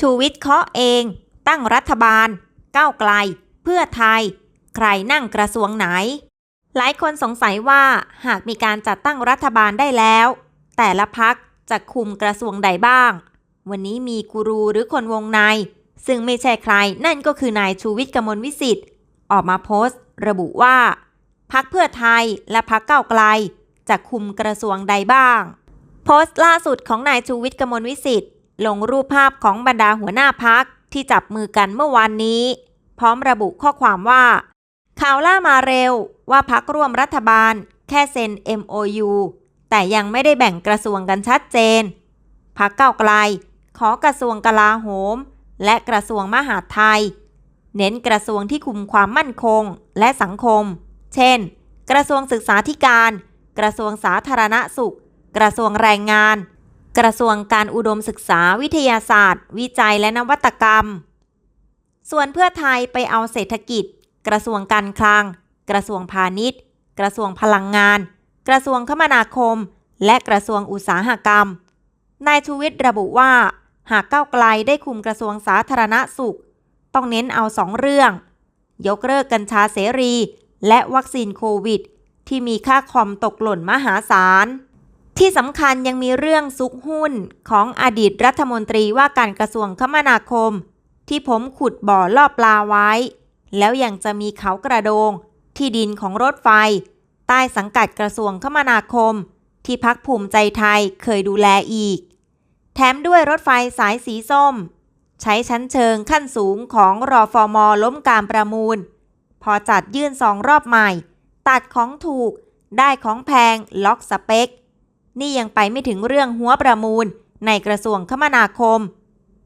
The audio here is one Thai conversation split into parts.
ชูวิทย์เคาะเอง ตั้งรัฐบาล ก้าวไกล เพื่อไทย ใครนั่งกระทรวงไหน หลายคนสงสัยว่าหากมีการจัดตั้งรัฐบาลได้แล้ว แต่ละพักจะคุมกระทรวงใดบ้าง วันนี้มีกูรูหรือคนวงใน ซึ่งไม่ใช่ใครนั่นก็คือนายชูวิทย์กมลวิสิทธิ์ออกมาโพสต์ ระบุว่าพักเพื่อไทยและพักเก้าไกลจะคุมกระทรวงใดบ้าง โพสต์ล่าสุดของนายชูวิทย์กมลวิสิทธิ์ ลงรูปภาพของบรรดาหัวหน้าพักที่จับมือกันเมื่อวานนี้ พร้อมระบุข้อความว่า ข่าวล่ามาเร็วว่าพักร่วมรัฐบาล แค่เซ็น MOU แต่ยังไม่ได้แบ่งกระทรวงกันชัดเจน พักเก้าไกล ขอกระทรวงกลาโหม และกระทรวงมหาดไทย เน้นกระทรวงที่คุมความมั่นคงและสังคม เช่น กระทรวงศึกษาธิการ กระทรวงสาธารณสุข กระทรวงแรงงาน กระทรวงการอุดมศึกษาวิทยาศาสตร์ วิจัยและนวัตกรรม ส่วนเพื่อไทยไปเอาเศรษฐกิจ กระทรวงการคลัง กระทรวงพาณิชย์ กระทรวงพลังงาน กระทรวงคมนาคม และกระทรวงอุตสาหกรรม นายชูวิทย์ระบุว่า หากก้าวไกลได้คุมกระทรวงสาธารณสุข ต้องเน้นเอาสองเรื่อง ยกเลิกกัญชาเสรี และวัคซีนโควิด ที่มีค่าคอมตกหล่นมหาศาล ที่สำคัญยังมีเรื่องซุกหุ้นของอดีตรัฐมนตรีว่าการกระทรวงคมนาคม ที่ผมขุดบ่อล่อปลาไว้ แล้วยังจะมีเขากระโดง ที่ดินของรถไฟ ใต้สังกัดกระทรวงคมนาคม ที่พักภูมิใจไทยเคยดูแลอีก แถมด้วยรถไฟสายสีส้ม ใช้ชั้นเชิงขั้นสูงของรอฟอมอล้มการประมูล พอจัดยื่นสองรอบใหม่ ตัดของถูกได้ของแพงล็อกสเปค นี่ยังไปไม่ถึงเรื่องหัวประมูลในกระทรวงคมนาคม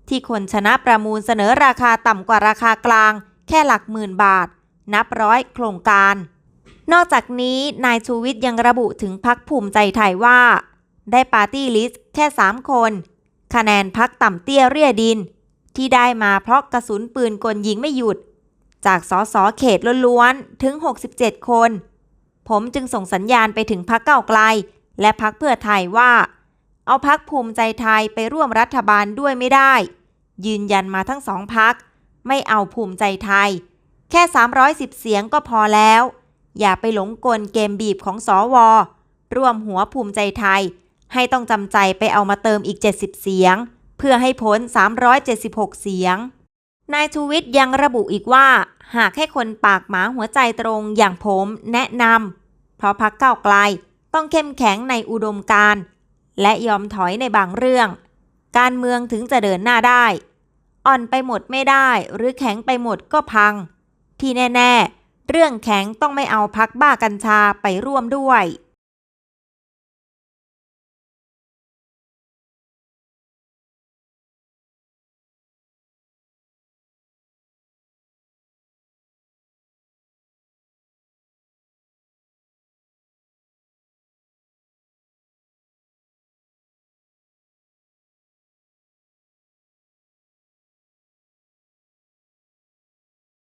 ที่คนชนะประมูลเสนอราคาต่ำกว่าราคากลาง แค่หลักหมื่นบาท นับร้อยโครงการ นอกจากนี้นายชูวิทย์ยังระบุถึงพักภูมิใจไทยว่า ได้ปาร์ตี้ลิสต์แค่ 3 คน คะแนนพักต่ำเตี้ยเรียดิน ที่ได้มาเพราะกระสุนปืนกลยิงไม่หยุด จากสสเขตล้วนๆถึง 67 คน ผมจึงส่งสัญญาณไปถึงพักเก้าไกล และพักเพื่อไทยว่า เอาพักภูมิใจไทยไปร่วมรัฐบาลด้วยไม่ได้ ยืนยันมาทั้งสองพัก ไม่เอาภูมิใจไทย แค่ 310 เสียงก็พอแล้ว อย่าไปหลงกลเกมบีบของสอวอร่วมหัวภูมิใจไทย ให้ต้องจำใจไปเอามาเติมอีก 70 เสียง เพื่อให้พ้น 376 เสียงนายชูวิทย์ยังระบุอีกว่า หากให้คนปากหมาหัวใจตรงอย่างผมแนะนำเพราะพักเก้าไกล ต้องเข้มแข็งในอุดมการณ์ และยอมถอยในบางเรื่อง การเมืองถึงจะเดินหน้าได้ อ่อนไปหมดไม่ได้หรือแข็งไปหมดก็พัง ที่แน่ ๆ เรื่องแข็งต้องไม่เอาพักบ้ากัญชาไปร่วมด้วย